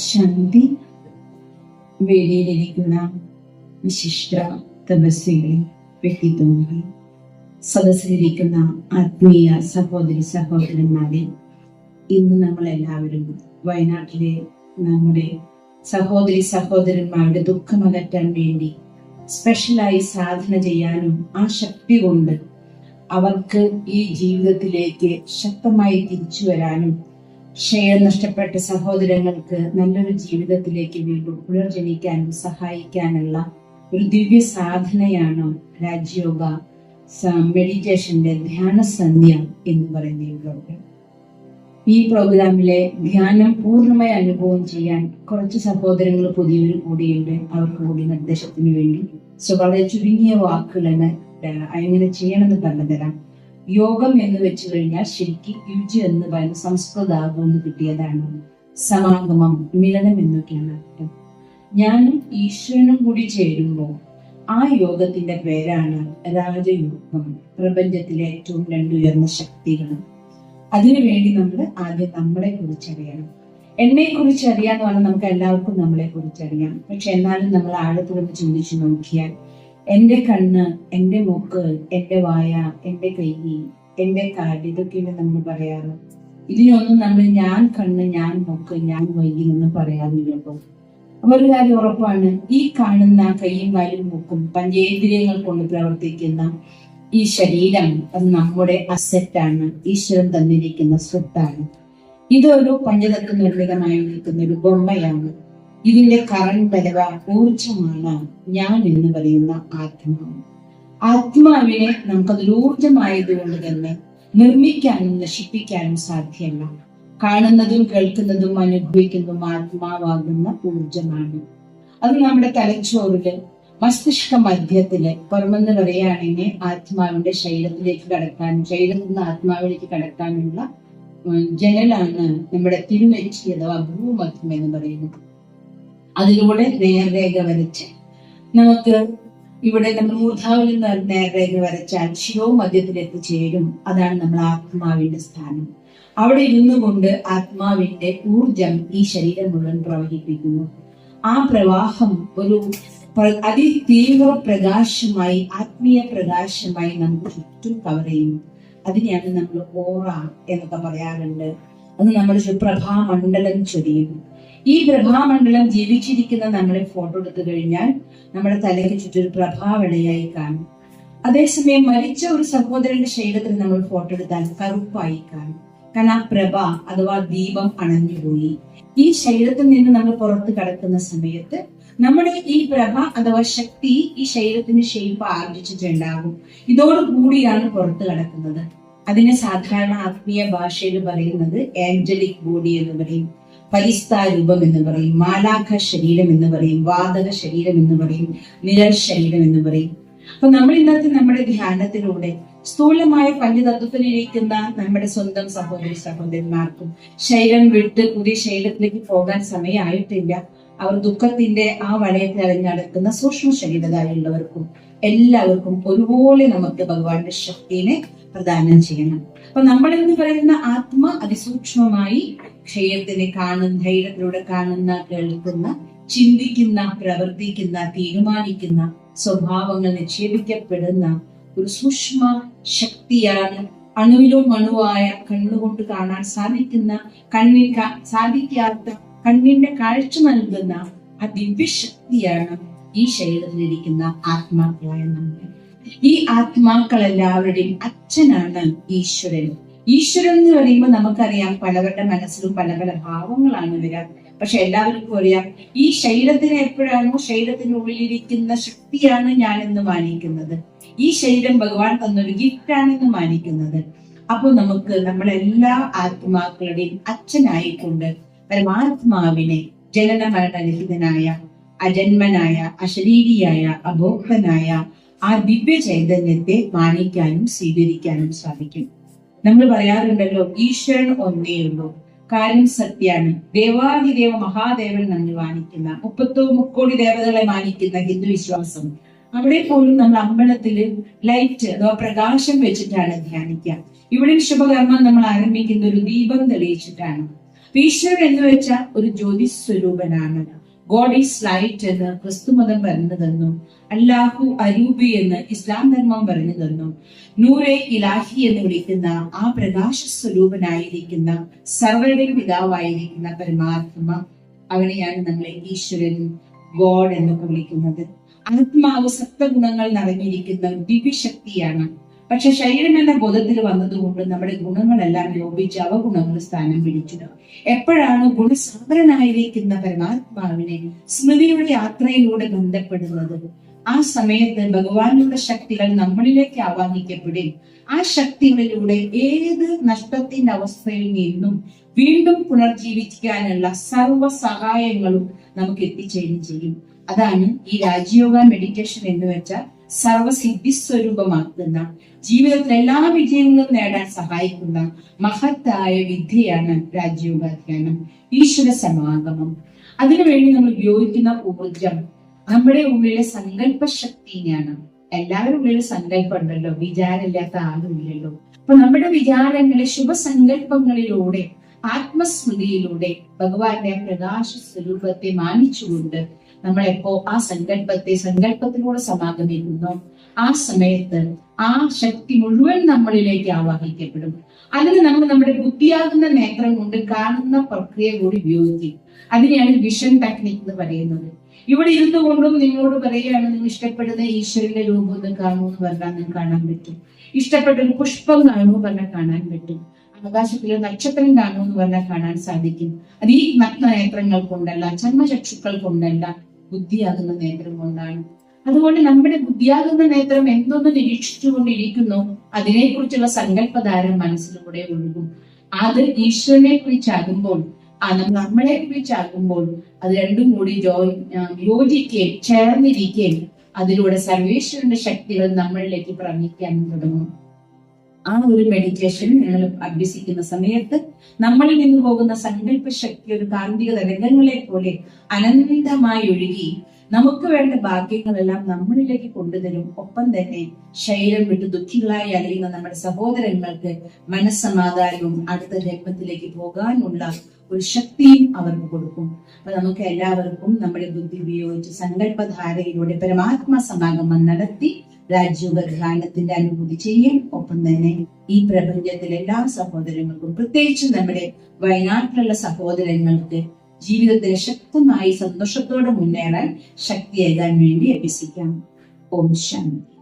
ശാന്തി വേദിയിലിരിക്കുന്ന വിശിഷ്ട തപസ്വികളെ വ്യക്തിത്വങ്ങളെ സദസ്സിലിരിക്കുന്ന ആത്മീയ സഹോദരി സഹോദരന്മാരെ ഇന്ന് നമ്മൾ എല്ലാവരും വയനാട്ടിലെ നമ്മുടെ സഹോദരി സഹോദരന്മാരുടെ ദുഃഖം അകറ്റാൻ വേണ്ടി സ്പെഷ്യലായി സാധന ചെയ്യാനും ആ ശക്തി കൊണ്ട് അവർക്ക് ഈ ജീവിതത്തിലേക്ക് ശക്തമായി തിരിച്ചു വരാനും ക്ഷയം നഷ്ടപ്പെട്ട സഹോദരങ്ങൾക്ക് നല്ലൊരു ജീവിതത്തിലേക്ക് വീണ്ടും പുനർജനിക്കാനും സഹായിക്കാനുള്ള ഒരു ദിവ്യ സാധനയാണ് രാജ്യോഗ മെഡിറ്റേഷന്റെ ധ്യാന സന്ധ്യ എന്ന് പറയുന്ന ഈ പ്രോഗ്രാം ഈ പ്രോഗ്രാമിലെ ധ്യാനം പൂർണമായി അനുഭവം ചെയ്യാൻ കുറച്ച് സഹോദരങ്ങൾ പുതിയവർ കൂടിയുണ്ട്. അവർക്ക് കൂടി നിർദ്ദേശത്തിന് വേണ്ടി. സോ വളരെ ചുരുങ്ങിയ വാക്കുകളാണ് എങ്ങനെ ചെയ്യണമെന്ന് പറഞ്ഞു തരാം യോഗം എന്ന് വെച്ചു കഴിഞ്ഞാൽ ശരിക്കും യുജി എന്ന് പറയുന്ന സംസ്കൃത എന്ന് കിട്ടിയതാണ്. സമാഗമം മിലനം എന്നൊക്കെയാണ് അർത്ഥം. ഞാനും ഈശ്വരനും കൂടി ചേരുമ്പോൾ ആ യോഗത്തിന്റെ പേരാണ് രാജയോഗം പ്രപഞ്ചത്തിലെ ഏറ്റവും രണ്ടുയർന്ന ശക്തികൾ. അതിനുവേണ്ടി നമ്മൾ ആദ്യം നമ്മളെ കുറിച്ചറിയണം. എന്നെ കുറിച്ച് അറിയാന്ന് പറഞ്ഞാൽ നമുക്ക് എല്ലാവർക്കും നമ്മളെ കുറിച്ച് അറിയാം പക്ഷെ എന്നാലും നമ്മൾ ആഴത്തുകൊണ്ട് ചിന്തിച്ചു നോക്കിയാൽ എന്റെ കണ്ണ് എന്റെ മൂക്ക് എന്റെ വായ എന്റെ കൈ എന്റെ കാൽ ഇതൊക്കെയാണ് നമ്മൾ പറയാറ്. ഇതിനൊന്നും നമ്മൾ ഞാൻ കണ്ണ് ഞാൻ മൂക്ക് ഞാൻ വൈകി എന്ന് പറയാറില്ലല്ലോ അപ്പൊ ഒരു കാര്യം ഉറപ്പാണ് ഈ കാണുന്ന കൈയും കാലും മൂക്കും പഞ്ചേന്ദ്രിയങ്ങൾ കൊണ്ട് പ്രവർത്തിക്കുന്ന ഈ ശരീരം അത് നമ്മുടെ അസറ്റാണ് ഈശ്വരൻ തന്നിരിക്കുന്ന സ്വത്താണ്. ഇതൊരു പഞ്ചതത്വ നിർമ്മിതമായി നിൽക്കുന്ന ഒരു ബൊമ്മയാണ്. ഇതിന്റെ കറണ്ട് ബലവ ഊർജമാണ് ഞാൻ എന്ന് പറയുന്ന ആത്മാവ്. ആത്മാവിനെ നമുക്കതൊരു ഊർജമായതുകൊണ്ട് തന്നെ നിർമ്മിക്കാനും നശിപ്പിക്കാനും സാധ്യമല്ല. കാണുന്നതും കേൾക്കുന്നതും അനുഭവിക്കുന്നതും ആത്മാവാകുന്ന ഊർജമാണ് അത് നമ്മുടെ തലച്ചോറിൽ മസ്തിഷ്ക മധ്യത്തിൽ പുറമെന്ന് പറയുകയാണെങ്കിൽ ആത്മാവിന്റെ ശരീരത്തിലേക്ക് കടക്കാൻ ശരീരത്തിൽ നിന്ന് ആത്മാവിലേക്ക് കടക്കാനുള്ള ജനലാണ് നമ്മുടെ തിരുമരിച്ചി അഥവാ ഭൂമധ്യം എന്ന് പറയുന്നത്. അതിലൂടെ നേർരേഖ വരച്ച്. നമുക്ക് ഇവിടെ നമ്മൾ മൂർധാവിൽ നിന്ന് നേർരേഖ വരച്ചാൽ ശിവവും മധ്യത്തിൽ എത്തിച്ചേരും അതാണ് നമ്മൾ ആത്മാവിന്റെ സ്ഥാനം. അവിടെ ഇരുന്നു കൊണ്ട് ആത്മാവിന്റെ ഊർജം ഈ ശരീരം മുഴുവൻ പ്രവഹിപ്പിക്കുന്നു. ആ പ്രവാഹം ഒരു അതിതീവ്ര പ്രകാശമായി ആത്മീയ പ്രകാശമായി നമുക്ക് ചുറ്റും കവർ ചെയ്യുന്നു. അതിനെയാണ് നമ്മൾ ഓറ എന്നൊക്കെ പറയാറുണ്ട്. അത് നമ്മുടെ സുപ്രഭാ മണ്ഡലം ചൊരിയുന്നു. ഈ പ്രഭാമണ്ഡലം ജീവിച്ചിരിക്കുന്ന നമ്മളെ ഫോട്ടോ എടുത്തു കഴിഞ്ഞാൽ നമ്മുടെ തലയ്ക്ക് ചുറ്റൊരു പ്രഭാവളയായി കാണും. അതേസമയം മരിച്ച ഒരു സഹോദരന്റെ ശരീരത്തിൽ നമ്മൾ ഫോട്ടോ എടുത്താൽ കറുപ്പായി കാണും. കാരണം ആ പ്രഭ അഥവാ ദീപം അണഞ്ഞുപോയി. ഈ ശരീരത്തിൽ നിന്ന് നമ്മൾ പുറത്ത് കടക്കുന്ന സമയത്ത് നമ്മുടെ ഈ പ്രഭ അഥവാ ശക്തി ഈ ശരീരത്തിന്റെ ഷേപ്പ് ആർജിച്ചിട്ടുണ്ടാകും. ഇതോടുകൂടിയാണ് പുറത്ത് കടക്കുന്നത്. അതിനെ സാധാരണ ആത്മീയ ഭാഷയിൽ പറയുന്നത് ആഞ്ചലിക് ബോഡി എന്ന് പറയും. പരിസ്ഥാരൂപം എന്ന് പറയും മാലാഖ ശരീരം എന്ന് പറയും വാതക ശരീരം എന്ന് പറയും നിഴൽ ശരീരം എന്ന് പറയും. അപ്പൊ നമ്മൾ ഇന്നത്തെ നമ്മുടെ ധ്യാനത്തിലൂടെ സ്ഥൂലമായ പഞ്ചതത്വത്തിലിരിക്കുന്ന നമ്മുടെ സ്വന്തം സഹോദരി സഹോദരന്മാർക്കും ശരീരം വിട്ട് പുതിയ ശരീരത്തിലേക്ക് പോകാൻ സമയമായിട്ടില്ല. അവർ ദുഃഖത്തിന്റെ ആ വലയത്തിൽ അറിഞ്ഞടക്കുന്ന സൂക്ഷ്മ ശരീരതായുള്ളവർക്കും എല്ലാവർക്കും ഒരുപോലെ നമുക്ക് ഭഗവാന്റെ ശക്തിനെ പ്രദാനം ചെയ്യണം. അപ്പൊ നമ്മൾ എന്ന് പറയുന്ന ആത്മ അതിസൂക്ഷ്മമായി ക്ഷയത്തിനെ കാണുന്ന ധൈര്യത്തിലൂടെ കാണുന്ന കേൾക്കുന്ന ചിന്തിക്കുന്ന പ്രവർത്തിക്കുന്ന തീരുമാനിക്കുന്ന സ്വഭാവങ്ങൾ നിക്ഷേപിക്കപ്പെടുന്ന ഒരു സൂക്ഷ്മ ശക്തിയാണ് അണുവിലും അണുവായ കണ്ണുകൊണ്ട് കാണാൻ സാധിക്കുന്ന കണ്ണിൽ കാ- സാധിക്കാത്ത കണ്ണിന്റെ കാഴ്ച നൽകുന്ന ആ ദിവ്യശക്തിയാണ് ഈ ശരീരത്തിലിരിക്കുന്ന ആത്മാക്കളായ നമ്മൾ ഈ ആത്മാക്കളെല്ലാവരുടെയും അച്ഛനാണ് ഈശ്വരൻ. ഈശ്വരൻ എന്ന് പറയുമ്പോൾ നമുക്കറിയാം പലവരുടെ മനസ്സിലും പല പല ഭാവങ്ങളാണ് വരാം പക്ഷെ എല്ലാവർക്കും അറിയാം ഈ ശരീരത്തിന് എപ്പോഴാണോ ശരീരത്തിനുള്ളിലിരിക്കുന്ന ശക്തിയാണ് ഞാൻ എന്ന് മാനിക്കുന്നത്. ഈ ശരീരം ഭഗവാൻ തന്നൊരു ഗിഫ്റ്റാണെന്ന് മാനിക്കുന്നത്. അപ്പോൾ നമുക്ക് നമ്മളെല്ലാ ആത്മാക്കളുടെയും അച്ഛനായിക്കൊണ്ട് പരമാത്മാവിനെ ജനന മരണരഹിതനായ അജന്മനായ അശരീരിയായ അബോധനായ ആ ദിവ്യ ചൈതന്യത്തെ മാനിക്കാനും സ്വീകരിക്കാനും സാധിക്കും. നമ്മൾ പറയാറുണ്ടല്ലോ ഈശ്വരൻ ഒന്നേ ഉള്ളൂ. കാര്യം സത്യാണ്. ദേവാധിദേവ മഹാദേവൻ നമ്മൾ മാനിക്കുന്ന മുപ്പത്തോ മുക്കോടി ദേവതകളെ മാനിക്കുന്ന ഹിന്ദു വിശ്വാസം. അവിടെ പോലും നമ്മൾ അമ്പലത്തിൽ ലൈറ്റ് അഥവാ പ്രകാശം വെച്ചിട്ടാണ് ധ്യാനിക്കുക. ഇവിടെ ശുഭകർമ്മം നമ്മൾ ആരംഭിക്കുന്ന ഒരു ദീപം തെളിയിച്ചിട്ടാണ്. ഈശ്വരൻ എന്ന് വെച്ചാൽ ഒരു ജ്യോതി സ്വരൂപനാണ് ഗോഡ് ഈസ് ലൈറ്റ് എന്ന് ക്രിസ്തുമതം പറഞ്ഞു തന്നു. അല്ലാഹു അരൂബി എന്ന് ഇസ്ലാം ധർമ്മം പറഞ്ഞു തന്നു. നൂറെ ഇലാഹി എന്ന് വിളിക്കുന്ന ആ പ്രകാശ സ്വരൂപനായിരിക്കുന്ന സർവരുടെയും പിതാവായിരിക്കുന്ന പരമാത്മ. അവനെയാണ് നമ്മളെ ഈശ്വരൻ ഗോഡ് എന്നൊക്കെ വിളിക്കുന്നത്. ആത്മാവ് സപ്തഗുണങ്ങൾ നിറഞ്ഞിരിക്കുന്ന ദിവ്യശക്തിയാണ് പക്ഷെ ശരീരം എന്ന ബോധത്തിൽ വന്നതുകൊണ്ട് നമ്മുടെ ഗുണങ്ങളെല്ലാം ലോപിച്ച് അവഗുണങ്ങൾ സ്ഥാനം പിടിച്ചു എപ്പോഴാണ് ഗുണസാഗരനായിരിക്കുന്ന പരമാത്മാവിനെ സ്മൃതിയുടെ യാത്രയിലൂടെ ബന്ധപ്പെടുന്നത്. ആ സമയത്ത് ഭഗവാനുള്ള ശക്തികൾ നമ്മളിലേക്ക് ആവാഹിക്കപ്പെടും. ആ ശക്തികളിലൂടെ ഏത് നഷ്ടത്തിന്റെ അവസ്ഥയിൽ നിന്നും വീണ്ടും പുനർജീവിക്കാനുള്ള സർവ സഹായങ്ങളും നമുക്ക് എത്തിച്ചേരുകയും ചെയ്യും. അതാണ് ഈ രാജയോഗ മെഡിറ്റേഷൻ എന്ന് വെച്ചാൽ സർവസിദ്ധി സ്വരൂപമാക്കുന്ന ജീവിതത്തിൽ എല്ലാ വിജയങ്ങളും നേടാൻ സഹായിക്കുന്ന മഹത്തായ വിദ്യയാണ് രാജ്യോപാധ്യാനം ധ്യാനം ഈശ്വര സമാഗമം. അതിനുവേണ്ടി നമ്മൾ ഉപയോഗിക്കുന്ന ഊർജം നമ്മുടെ ഉള്ളിലെ സങ്കല്പ ശക്തിയാണ് എല്ലാവരും ഉള്ളിൽ സങ്കല്പം ഉണ്ടല്ലോ വിചാരമില്ലാത്ത ആളുമില്ലല്ലോ. അപ്പൊ നമ്മുടെ വിചാരങ്ങളെ ശുഭസങ്കല്പങ്ങളിലൂടെ ആത്മസ്മൃതിയിലൂടെ ഭഗവാന്റെ പ്രകാശ സ്വരൂപത്തെ മാനിച്ചുകൊണ്ട് നമ്മളെപ്പോ ആ സങ്കല്പത്തെ സങ്കല്പത്തിലൂടെ സമാഗമിക്കുന്നു. ആ സമയത്ത് ആ ശക്തി മുഴുവൻ നമ്മളിലേക്ക് ആവാഹിക്കപ്പെടും. അതിന് നമ്മൾ നമ്മുടെ ബുദ്ധിയാകുന്ന നേത്രം കൊണ്ട് കാണുന്ന പ്രക്രിയ കൂടി ഉപയോഗിക്കും. അതിനെയാണ് വിഷൻ ടെക്നിക് എന്ന് പറയുന്നത്. ഇവിടെ ഇരുന്നു കൊണ്ടും നിങ്ങളോട് പറയുകയാണ് നിങ്ങൾ ഇഷ്ടപ്പെടുന്ന ഈശ്വരന്റെ രൂപം ഒന്ന് കാണൂ എന്ന് പറഞ്ഞാൽ നിങ്ങൾ കാണാൻ പറ്റും. ഇഷ്ടപ്പെട്ട ഒരു പുഷ്പം കാണൂ പറഞ്ഞാൽ കാണാൻ പറ്റും. ആകാശത്തിലെ നക്ഷത്രം കാണൂ എന്ന് പറഞ്ഞാൽ കാണാൻ സാധിക്കും. അത് ഈ നഗ്നനേത്രങ്ങൾ കൊണ്ടല്ല ചന്മചക്ഷുക്കൾ കൊണ്ടല്ല ബുദ്ധിയാകുന്ന നേത്രം കൊണ്ടാണ്. അതുകൊണ്ട് നമ്മുടെ ബുദ്ധിയാകുന്ന നേത്രം എന്തൊന്ന് നിരീക്ഷിച്ചുകൊണ്ടിരിക്കുന്നു അതിനെക്കുറിച്ചുള്ള സങ്കല്പധാരം മനസ്സിലൂടെ ഒഴുകും. അത് ഈശ്വരനെ കുറിച്ചാകുമ്പോൾ നമ്മളെ കുറിച്ചാകുമ്പോൾ അത് രണ്ടും കൂടി യോജിക്കുകയും ചേർന്നിരിക്കുകയും അതിലൂടെ സർവേശ്വരന്റെ ശക്തികൾ നമ്മളിലേക്ക് പ്രവഹിക്കാൻ തുടങ്ങും. ആ ഒരു മെഡിറ്റേഷൻ നിങ്ങൾ അഭ്യസിക്കുന്ന സമയത്ത് നമ്മളിൽ നിന്ന് പോകുന്ന സങ്കല്പ ശക്തി ഒരു കാന്തിക രംഗങ്ങളെ പോലെ അനന്തമായി ഒഴുകി നമുക്ക് വേണ്ട ഭാഗ്യങ്ങളെല്ലാം നമ്മളിലേക്ക് കൊണ്ടുതരും. ഒപ്പം തന്നെ ശരീരം വിട്ട് ദുഃഖികളായി അലയുന്ന നമ്മുടെ സഹോദരങ്ങൾക്ക് മനസ്സമാധാനവും അടുത്ത ജന്മത്തിലേക്ക് പോകാനുള്ള ഒരു ശക്തിയും അവർക്ക് കൊടുക്കും. അപ്പൊ നമുക്ക് എല്ലാവർക്കും നമ്മുടെ ബുദ്ധി ഉപയോഗിച്ച് സങ്കല്പധാരയിലൂടെ പരമാത്മ സമാഗമം നടത്തി രാജ്യോഗ ധ്യാനത്തിന്റെ അനുഭൂതി ചെയ്യും. ഒപ്പം തന്നെ ഈ പ്രപഞ്ചത്തിലെ എല്ലാ സഹോദരങ്ങൾക്കും പ്രത്യേകിച്ച് നമ്മുടെ വയനാട്ടിലുള്ള സഹോദരങ്ങൾക്ക് ജീവിതത്തിൽ ശക്തമായി സന്തോഷത്തോടെ മുന്നേറാൻ ശക്തിയേകാൻ വേണ്ടി അഭ്യസിക്കാം. ഓം ശാന്തി.